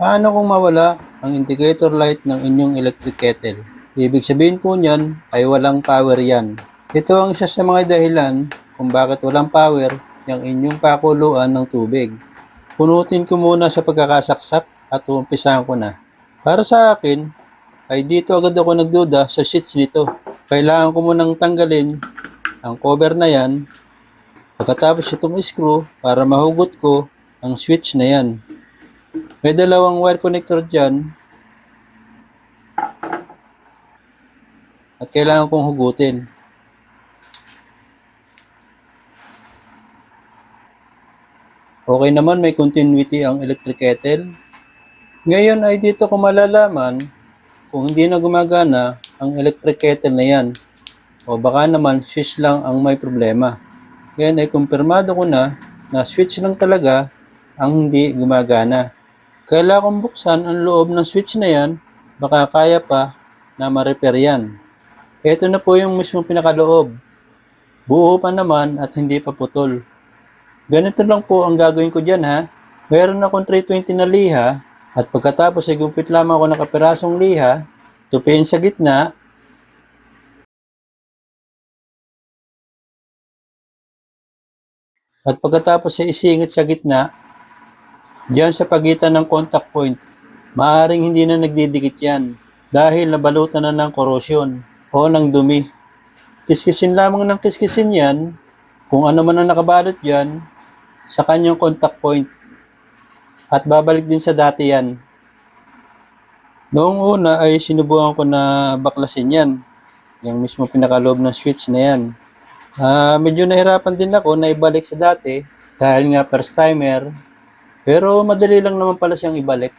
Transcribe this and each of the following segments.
Paano kung mawala ang indicator light ng inyong electric kettle? Ibig sabihin po niyan ay walang power yan. Ito ang isa sa mga dahilan kung bakit walang power yung inyong pakuluan ng tubig. Punutin ko muna sa pagkakasaksak at uumpisahan ko na. Para sa akin, ay dito agad ako nagduda sa sheets nito. Kailangan ko munang tanggalin ang cover na yan pagkatapos itong screw para mahugot ko ang switch na yan. May dalawang wire connector dyan at kailangan kong hugutin. Okay naman may continuity ang electric kettle. Ngayon ay dito ko malalaman kung hindi na gumagana ang electric kettle na yan o baka naman switch lang ang may problema. Ngayon ay kumpirmado ko na na switch lang talaga ang hindi gumagana. Kailangan buksan ang loob ng switch na yan, baka kaya pa na ma-repair yan. Ito na po yung mismo pinakaloob. Buo pa naman at hindi pa putol. Ganito lang po ang gagawin ko dyan ha. Meron akong 320 na liha at pagkatapos ay gupit lamang ako ng kapirasong liha, tupiin sa gitna, at pagkatapos ay isingit sa gitna, Diyan sa pagitan ng contact point, maaring hindi na nagdidikit yan dahil nabalutan na ng korosyon o ng dumi. Kiskisin lamang ng kiskisin yan kung ano man ang nakabalot yan sa kanyang contact point at babalik din sa dati yan. Noong una ay sinubukan ko na baklasin yan, yung mismo pinakaloob ng switch na yan. Ah, medyo nahirapan din ako na ibalik sa dati dahil nga first timer pero madali lang naman pala siyang ibalik.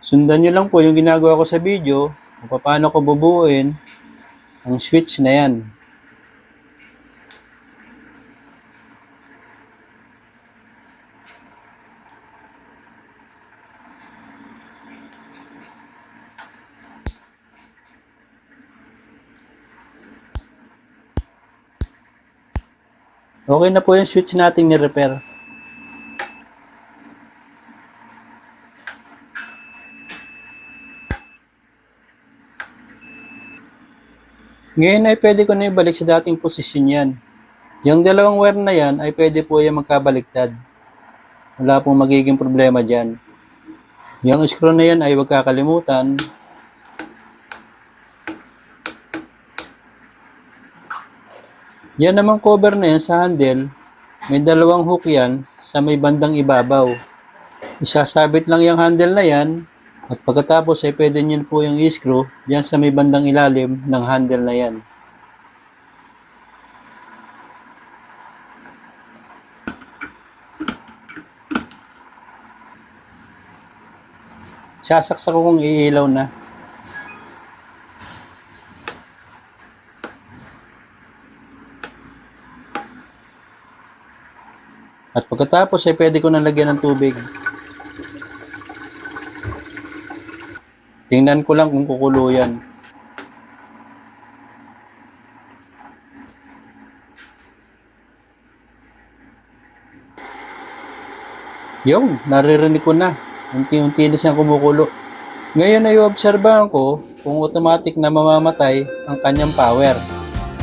Sundan nyo lang po yung ginagawa ko sa video kung paano ko bubuuin ang switch na yan. Okay na po yung switch nating ni-repair. Ngayon ay pwede ko na ibalik sa dating posisyon yan. Yung dalawang wire na yan ay pwede po yung magkabaliktad. Wala pong magiging problema dyan. Yung screw na yan ay huwag kakalimutan. Yan namang cover na yan sa handle, may dalawang hook yan sa may bandang ibabaw. Isasabit lang yung handle na yan at pagkatapos ay pwede nyo po yung i-screw dyan sa may bandang ilalim ng handle na yan. Sasaksak ko kung iilaw na. At pagkatapos ay pwede ko nang lagyan ng tubig. Tingnan ko lang kung kukulo. Yung, naririnig ko na. Unti-unti na siyang kumukulo. Ngayon ay obserbahan ko kung automatic na mamamatay ang kanyang power.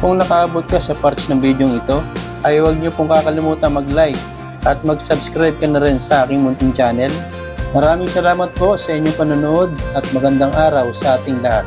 Kung nakaabot ka sa parts ng video ito, ay huwag niyo pong kakalimutan mag-like at mag-subscribe ka na rin sa aking munting channel Maraming salamat po sa inyong panonood at magandang araw sa ating lahat.